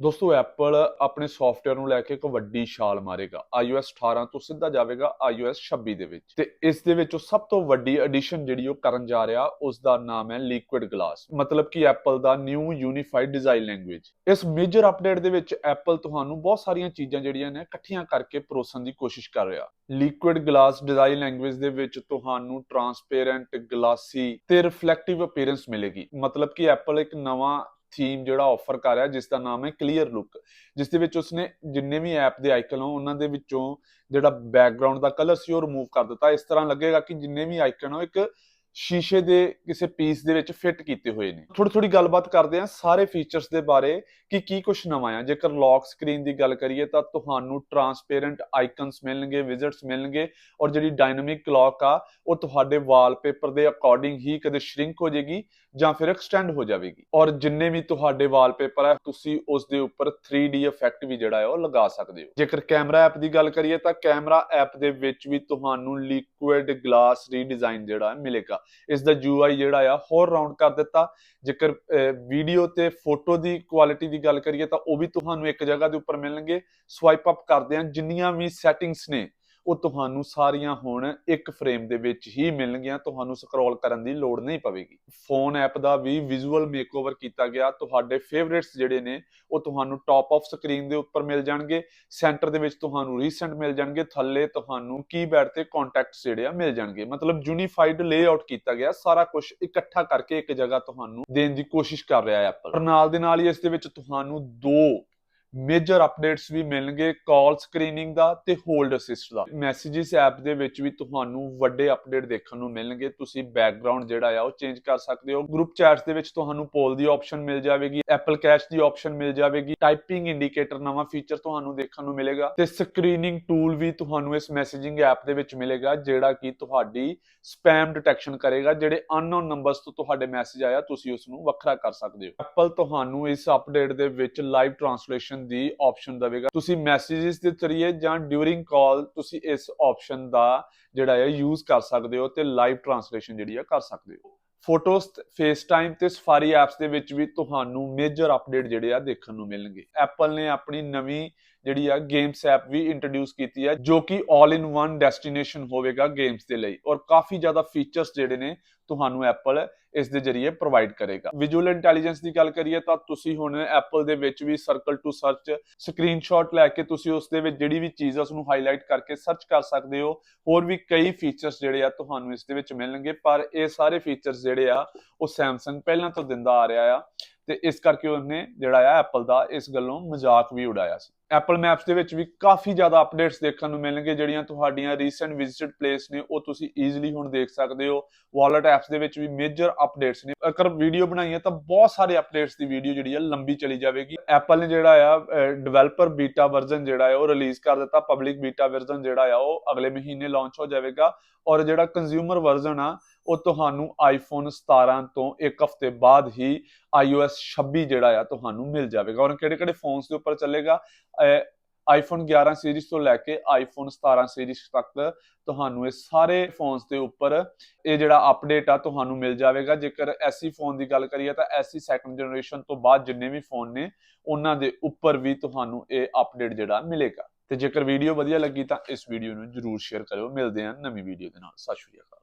ਦੋਸਤੋ ਐਪਲ ਆਪਣੇ ਸੌਫਟਵੇਅਰ ਨੂੰ ਲੈ ਕੇ ਇੱਕ ਵੱਡੀ ਛਾਲ ਮਾਰੇਗਾ। iOS 18 ਤੋਂ ਸਿੱਧਾ ਜਾਵੇਗਾ iOS 26 ਦੇ ਵਿੱਚ। ਤੇ ਇਸ ਦੇ ਵਿੱਚ ਸਭ ਤੋਂ ਵੱਡੀ ਐਡੀਸ਼ਨ ਜਿਹੜੀ ਉਹ ਕਰਨ ਜਾ ਰਿਹਾ ਉਸ ਦਾ ਨਾਮ ਹੈ ਲਿਕੁਇਡ ਗਲਾਸ ਮਤਲਬ ਕਿ ਐਪਲ ਦਾ ਨਿਊ ਯੂਨੀਫਾਈਡ ਡਿਜ਼ਾਈਨ ਲੈਂਗੁਏਜ ਇਸ ਮੇਜਰ ਅਪਡੇਟ ਦੇ ਵਿੱਚ ਐਪਲ ਤੁਹਾਨੂੰ ਬਹੁਤ ਸਾਰੀਆਂ ਚੀਜ਼ਾਂ ਜਿਹੜੀਆਂ ਨੇ ਇਕੱਠੀਆਂ ਕਰਕੇ ਪਰੋਸਣ ਦੀ ਕੋਸ਼ਿਸ਼ ਕਰ ਰਿਹਾ। ਲਿਕੁਇਡ ਗਲਾਸ ਡਿਜ਼ਾਈਨ ਲੈਂਗੁਏਜ ਦੇ ਵਿੱਚ ਤੁਹਾਨੂੰ ਟਰਾਂਸਪੇਰੈਂਟ ਗਲਾਸੀ ਤੇ ਰਿਫਲੈਕਟਿਵ ਅਪੀਅਰੈਂਸ ਮਿਲੇਗੀ। ਮਤਲਬ ਕਿ ਐਪਲ ਇੱਕ ਨਵਾਂ ਥੀਮ ਜਿਹੜਾ ਆਫਰ ਕਰ ਰਿਹਾ ਜਿਸ ਦਾ ਨਾਮ ਹੈ ਕਲੀਅਰ ਲੁੱਕ ਜਿਸ ਦੇ ਵਿੱਚ ਉਸਨੇ ਜਿੰਨੇ ਵੀ ਐਪ ਦੇ ਆਈਕਨ ਹੋ ਉਹਨਾਂ ਦੇ ਵਿੱਚੋਂ ਜਿਹੜਾ ਬੈਕਗ੍ਰਾਉਂਡ ਦਾ ਕਲਰ ਸੀ, ਉਹ ਰਿਮੂਵ ਕਰ ਦਿੱਤਾ। ਇਸ ਤਰ੍ਹਾਂ ਲੱਗੇਗਾ ਕਿ ਜਿੰਨੇ ਵੀ ਆਈਕਨ ਹੋ ਇੱਕ ਸ਼ੀਸ਼ੇ ਦੇ ਕਿਸੇ ਪੀਸ ਦੇ ਵਿੱਚ ਫਿੱਟ ਕੀਤੇ ਹੋਏ ਨੇ। ਥੋੜੀ ਥੋੜੀ ਗੱਲਬਾਤ ਕਰਦੇ ਹਾਂ ਸਾਰੇ ਫੀਚਰਸ ਦੇ ਬਾਰੇ ਕਿ ਕੀ ਕੁਝ ਨਵਾਂ ਆ। ਜੇਕਰ ਲੌਕ ਸਕਰੀਨ ਦੀ ਗੱਲ ਕਰੀਏ, ਤਾਂ ਤੁਹਾਨੂੰ ਟਰਾਂਸਪੇਰੈਂਟ ਆਈਕਨਸ ਮਿਲਣਗੇ ਵਿਜ਼ਿਟਸ ਮਿਲਣਗੇ ਔਰ ਜਿਹੜੀ ਡਾਇਨਾਮਿਕ ਕਲੌਕ ਆ, ਉਹ ਤੁਹਾਡੇ ਵਾਲਪੇਪਰ ਦੇ ਅਕੋਰਡਿੰਗ ਹੀ ਕਦੇ ਸ਼ਰਿੰਕ ਹੋ ਜਾਏਗੀ ਜਾਂ ਫਿਰ ਐਕਸਟੈਂਡ ਹੋ ਜਾਵੇਗੀ। ਔਰ ਜਿੰਨੇ ਵੀ ਤੁਹਾਡੇ ਵਾਲਪੇਪਰ ਹੈ ਤੁਸੀਂ ਉਸ ਦੇ ਉੱਪਰ 3D ਇਫੈਕਟ ਵੀ ਜਿਹੜਾ ਹੈ ਉਹ ਲਗਾ ਸਕਦੇ ਹੋ। ਜੇਕਰ ਕੈਮਰਾ ਐਪ ਦੀ ਗੱਲ ਕਰੀਏ ਤਾਂ ਕੈਮਰਾ ਐਪ ਦੇ ਵਿੱਚ ਵੀ ਤੁਹਾਨੂੰ ਲਿਕੁਇਡ ਗਲਾਸ ਰੀਡਿਜ਼ਾਈਨ ਜਿਹੜਾ ਮਿਲੇਗਾ। ਇਸ ਦਾ UI ਜਿਹੜਾ ਆ, ਹੋਰ ਰਾਉਂਡ ਕਰ ਦਿੱਤਾ। ਜੇਕਰ ਵੀਡੀਓ ਤੇ ਫੋਟੋ ਦੀ ਕੁਆਲਿਟੀ ਦੀ ਗੱਲ ਕਰੀਏ ਤਾਂ ਉਹ ਵੀ ਤੁਹਾਨੂੰ ਇੱਕ ਜਗ੍ਹਾ ਦੇ ਉੱਪਰ ਮਿਲਣਗੇ। ਸਵਾਈਪ ਅਪ ਕਰਦੇ ਆ ਜਿੰਨੀਆਂ ਵੀ ਸੈਟਿੰਗਸ ਨੇ ਉਹ ਤੁਹਾਨੂੰ ਸਾਰੀਆਂ ਹੁਣ ਇੱਕ ਫਰੇਮ ਦੇ ਵਿੱਚ ਹੀ ਮਿਲਣਗੀਆਂ, ਤੁਹਾਨੂੰ ਸਕਰੋਲ ਕਰਨ ਦੀ ਲੋੜ ਨਹੀਂ ਪਵੇਗੀ। ਫੋਨ ਐਪ ਦਾ ਵੀ ਵਿਜ਼ੂਅਲ ਮੇਕਓਵਰ ਕੀਤਾ ਗਿਆ, ਤੁਹਾਡੇ ਫੇਵਰਿਟਸ ਜਿਹੜੇ ਨੇ, ਉਹ ਤੁਹਾਨੂੰ ਟਾਪ ਆਫ ਸਕਰੀਨ ਦੇ ਉੱਪਰ ਮਿਲ ਜਾਣਗੇ ਸੈਂਟਰ ਦੇ ਵਿੱਚ ਤੁਹਾਨੂੰ ਰੀਸੈਂਟ ਮਿਲ ਜਾਣਗੇ, ਥੱਲੇ ਤੁਹਾਨੂੰ ਕੀਬੈਡ ਤੇ ਕੰਟੈਕਟਸ ਜਿਹੜੇ ਆ ਮਿਲ ਜਾਣਗੇ। ਮਤਲਬ ਯੂਨੀਫਾਈਡ ਲੇਆਊਟ ਕੀਤਾ ਗਿਆ, ਸਾਰਾ ਕੁਝ ਇਕੱਠਾ ਕਰਕੇ ਇੱਕ ਜਗ੍ਹਾ ਤੁਹਾਨੂੰ ਦੇਣ ਦੀ ਕੋਸ਼ਿਸ਼ ਕਰ ਰਿਹਾ ਹੈ ਐਪਲ ਨਾਲ ਦੇ ਨਾਲ ਹੀ ਇਸ ਦੇ ਵਿੱਚ ਤੁਹਾਨੂੰ ਦੋ ਮੇਜਰ ਅਪਡੇਟਸ ਵੀ ਮਿਲਣਗੇ ਕਾਲ ਸਕਰੀਨਿੰਗ ਦਾ ਤੇ ਹੋਲਡ ਅਸਿਸਟ ਦਾ। ਮੈਸੇजेस ਐਪ ਦੇ ਵਿੱਚ ਵੀ ਤੁਹਾਨੂੰ ਵੱਡੇ ਅਪਡੇਟ ਦੇਖਣ ਨੂੰ ਮਿਲਣਗੇ। ਤੁਸੀਂ ਬੈਕਗ੍ਰਾਉਂਡ ਜਿਹੜਾ ਆ, ਉਹ ਚੇਂਜ ਕਰ ਸਕਦੇ ਹੋ। ਗਰੁੱਪ ਚੈਟਸ ਦੇ ਵਿੱਚ ਤੁਹਾਨੂੰ ਪੋਲ ਦੀ ਆਪਸ਼ਨ ਮਿਲ ਜਾਵੇਗੀ ਐਪਲ ਕੈਸ਼ ਦੀ ਆਪਸ਼ਨ ਮਿਲ ਜਾਵੇਗੀ ਟਾਈਪਿੰਗ ਇੰਡੀਕੇਟਰ ਨਵਾਂ ਫੀਚਰ ਤੁਹਾਨੂੰ ਦੇਖਣ ਨੂੰ ਮਿਲੇਗਾ ਤੇ ਸਕਰੀਨਿੰਗ ਟੂਲ ਵੀ ਤੁਹਾਨੂੰ ਇਸ ਮੈਸੇਜਿੰਗ ਐਪ ਦੇ ਵਿੱਚ ਮਿਲੇਗਾ, ਜਿਹੜਾ ਕਿ ਤੁਹਾਡੀ ਸਪੈਮ ਡਿਟੈਕਸ਼ਨ ਕਰੇਗਾ, ਜਿਹੜੇ ਅਨਨੋਨ ਨੰਬਰਸ ਤੋਂ ਤੁਹਾਡੇ ਮੈਸੇਜ ਆਇਆ, ਤੁਸੀਂ ਉਸ ਨੂੰ ਵੱਖਰਾ ਕਰ ਸਕਦੇ ਹੋ। ਐਪਲ ਤੁਹਾਨੂੰ ਇਸ ਅਪਡੇਟ ਦੇ ਵਿੱਚ ਲਾਈਵ ਟ੍ਰਾਂਸਲੇਸ਼ਨ ਆਪਸ਼ਨ ਦੀ ਆਪਸ਼ਨ ਦਵੇਗਾ। ਤੁਸੀਂ ਮੈਸੇजेस ਦੇ ਜ਼ਰੀਏ ਜਾਂ ਡਿਊਰਿੰਗ ਕਾਲ ਤੁਸੀਂ ਇਸ ਆਪਸ਼ਨ ਦਾ ਜਿਹੜਾ ਹੈ ਯੂਜ਼ ਕਰ ਸਕਦੇ ਹੋ ਤੇ ਲਾਈਵ ਟ੍ਰਾਂਸਲੇਸ਼ਨ ਜਿਹੜੀ ਹੈ, ਕਰ ਸਕਦੇ ਹੋ। ਫੋਟੋਸ ਫੇਸਟਾਈਮ ਤੇ ਸਫਾਰੀ ਐਪਸ ਦੇ ਵਿੱਚ ਵੀ ਤੁਹਾਨੂੰ ਮੇਜਰ ਅਪਡੇਟ ਜਿਹੜੇ ਆ ਦੇਖਣ ਨੂੰ ਮਿਲਣਗੇ। ਐਪਲ ਨੇ ਆਪਣੀ ਨਵੀਂ ਜਿਹੜੀ ਆ ਗੇਮਸ ਐਪ ਵੀ ਇੰਟਰੋਡਿਊਸ ਕੀਤੀ ਆ ਜੋ ਕਿ ਆਲ ਇਨ ਵਨ ਡੈਸਟੀਨੇਸ਼ਨ ਹੋਵੇਗਾ ਗੇਮਸ ਦੇ ਲਈ। ਔਰ ਕਾਫੀ ਜ਼ਿਆਦਾ ਫੀਚਰਸ ਜਿਹੜੇ ਨੇ, ਤੁਹਾਨੂੰ ਐਪਲ ਇਸ ਦੇ ਜ਼ਰੀਏ ਪ੍ਰੋਵਾਈਡ ਕਰੇਗਾ। ਵਿਜ਼ੂਅਲ ਇੰਟੈਲੀਜੈਂਸ ਦੀ ਗੱਲ ਕਰੀਏ ਤਾਂ ਤੁਸੀਂ ਹੁਣ ਐਪਲ ਦੇ ਵਿੱਚ ਵੀ ਸਰਕਲ ਟੂ ਸਰਚ ਸਕਰੀਨਸ਼ਾਟ ਲੈ ਕੇ ਤੁਸੀਂ ਉਸ ਦੇ ਵਿੱਚ ਜਿਹੜੀ ਵੀ ਚੀਜ਼ ਆ ਉਸ ਨੂੰ ਹਾਈਲਾਈਟ ਕਰਕੇ ਸਰਚ ਕਰ ਸਕਦੇ ਹੋ। ਹੋਰ ਵੀ ਕਈ ਫੀਚਰਸ ਜਿਹੜੇ ਆ ਤੁਹਾਨੂੰ ਇਸ ਦੇ ਵਿੱਚ ਮਿਲਣਗੇ, ਪਰ ਇਹ ਸਾਰੇ ਫੀਚਰਸ ਜਿਹੜੇ ਆ ਉਹ Samsung ਪਹਿਲਾਂ ਤੋਂ ਦਿੰਦਾ ਆ ਰਿਹਾ ਆ ਤੇ ਇਸ ਕਰਕੇ ਉਹਨੇ ਜਿਹੜਾ ਆ ਐਪਲ ਦਾ ਇਸ ਗੱਲੋਂ ਮਜ਼ਾਕ ਵੀ ਉਡਾਇਆ ਸੀ। ਐਪਲ ਮੈਪਸ ਦੇ ਵਿੱਚ ਵੀ ਕਾਫੀ ਜ਼ਿਆਦਾ ਅਪਡੇਟਸ ਦੇਖਣ ਨੂੰ ਮਿਲਣਗੇ, ਜਿਹੜੀਆਂ ਤੁਹਾਡੀਆਂ ਰੀਸੈਂਟ ਵਿਜ਼ਿਟਡ ਪਲੇਸ ਨੇ, ਉਹ ਤੁਸੀਂ ਈਜ਼ੀਲੀ ਹੁਣ ਦੇਖ ਸਕਦੇ ਹੋ। ਵਾਲਟ ਐਪਸ ਦੇ ਵਿੱਚ ਵੀ ਮੇਜਰ ਅਪਡੇਟਸ ਨੇ। ਅਗਰ ਵੀਡੀਓ ਬਣਾਈ ਹੈ ਤਾਂ ਬਹੁਤ ਸਾਰੇ ਅਪਡੇਟਸ ਦੀ ਵੀਡੀਓ ਜਿਹੜੀ ਹੈ ਲੰਬੀ ਚਲੀ ਜਾਵੇਗੀ। ਐਪਲ ਨੇ ਜਿਹੜਾ ਆ ਡਿਵੈਲਪਰ ਬੀਟਾ ਵਰਜ਼ਨ ਜਿਹੜਾ ਹੈ ਉਹ ਰਿਲੀਜ਼ ਕਰ ਦਿੱਤਾ। ਪਬਲਿਕ ਬੀਟਾ ਵਰਜ਼ਨ ਜਿਹੜਾ ਆ, ਉਹ ਅਗਲੇ ਮਹੀਨੇ ਲਾਂਚ ਹੋ ਜਾਵੇਗਾ। ਔਰ ਜਿਹੜਾ ਕੰਜ਼ਿਊਮਰ ਵਰਜ਼ਨ ਆ, ਉਹ ਤੁਹਾਨੂੰ ਆਈਫੋਨ 17 ਤੋਂ ਇੱਕ ਹਫ਼ਤੇ ਬਾਅਦ ਹੀ iOS 26 ਜਿਹੜਾ ਆ, ਤੁਹਾਨੂੰ ਮਿਲ ਜਾਵੇਗਾ। ਔਰ ਕਿਹੜੇ ਕਿਹੜੇ ਫੋਨਸ ਦੇ ਉੱਪਰ ਚੱਲੇਗਾ? ਆਈਫੋਨ 11 ਸੀਰੀਜ਼ ਤੋਂ ਲੈ ਕੇ ਆਈਫੋਨ 17 ਸੀਰੀਜ਼ ਤੱਕ ਤੁਹਾਨੂੰ ਇਹ ਸਾਰੇ ਫੋਨਸ ਦੇ ਉੱਪਰ ਇਹ ਜਿਹੜਾ ਅਪਡੇਟ ਆ ਤੁਹਾਨੂੰ ਮਿਲ ਜਾਵੇਗਾ। ਜੇਕਰ ਐਸੀ ਫੋਨ ਦੀ ਗੱਲ ਕਰੀਏ ਤਾਂ ਐਸੀ ਸੈਕੰਡ ਜਨਰੇਸ਼ਨ ਤੋਂ ਬਾਅਦ ਜਿੰਨੇ ਵੀ ਫੋਨ ਨੇ, ਉਹਨਾਂ ਦੇ ਉੱਪਰ ਵੀ ਤੁਹਾਨੂੰ ਇਹ ਅਪਡੇਟ ਜਿਹੜਾ ਮਿਲੇਗਾ। ਤੇ ਜੇਕਰ ਵੀਡੀਓ ਵਧੀਆ ਲੱਗੀ ਤਾਂ ਇਸ ਵੀਡੀਓ ਨੂੰ ਜਰੂਰ ਸ਼ੇਅਰ ਕਰਿਓ। ਮਿਲਦੇ ਹਾਂ ਨਵੀਂ ਵੀਡੀਓ ਦੇ ਨਾਲ। ਸਤਿ ਸ਼੍ਰੀ ਅਕਾਲ।